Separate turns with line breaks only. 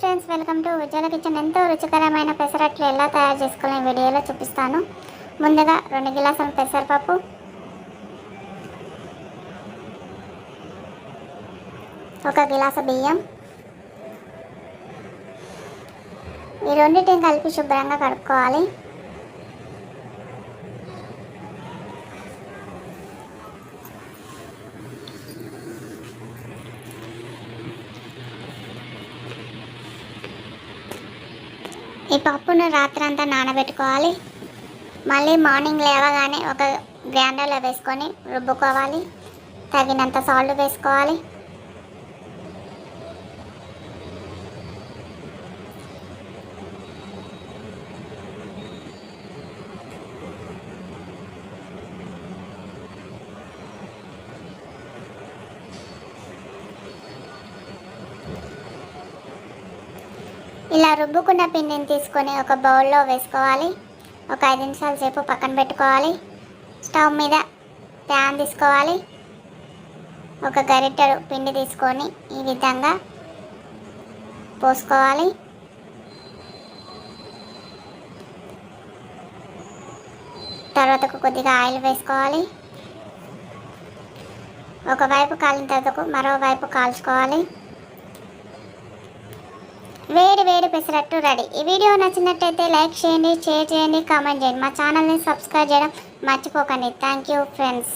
Friends welcome to Ujwala kitchen ఎంతో రుచికరమైన పెసరట్లు ఎలా తయారు చేసుకోవాలని వీడియోలో చూపిస్తాను. ముందుగా రెండు గిలాసుల పెసరపప్పు. ఒక గిలాసు బియ్యం. ఈ రెండింటిని కలిపి శుభ్రంగా కడుక్కోవాలి. ఈ పప్పును రాత్రంతా నానబెట్టుకోవాలి. మళ్ళీ మార్నింగ్ లేవగానే ఒక గ్రైండర్లో వేసుకొని రుబ్బుకోవాలి. తగినంత సాల్ట్ వేసుకోవాలి. ఇలా రుబ్బుకున్న పిండిని తీసుకొని ఒక బౌల్లో వేసుకోవాలి. ఒక ఐదు నిమిషాల సేపు పక్కన పెట్టుకోవాలి. స్టవ్ మీద ప్యాన్ తీసుకోవాలి. ఒక గరిటెడు పిండి తీసుకొని ఈ విధంగా పోసుకోవాలి. తర్వాత కొద్దిగా ఆయిల్ వేసుకోవాలి. ఒకవైపు కాలిన తర్వాత మరోవైపు కాల్చుకోవాలి. వేడి పెసరట్టు రెడీ. ఈ వీడియో నచ్చినట్టయితే లైక్ చేయండి షేర్ చేయండి కామెంట్ చేయండి. మా ఛానల్ని సబ్స్క్రైబ్ చేయడం మర్చిపోకండి. Thank you friends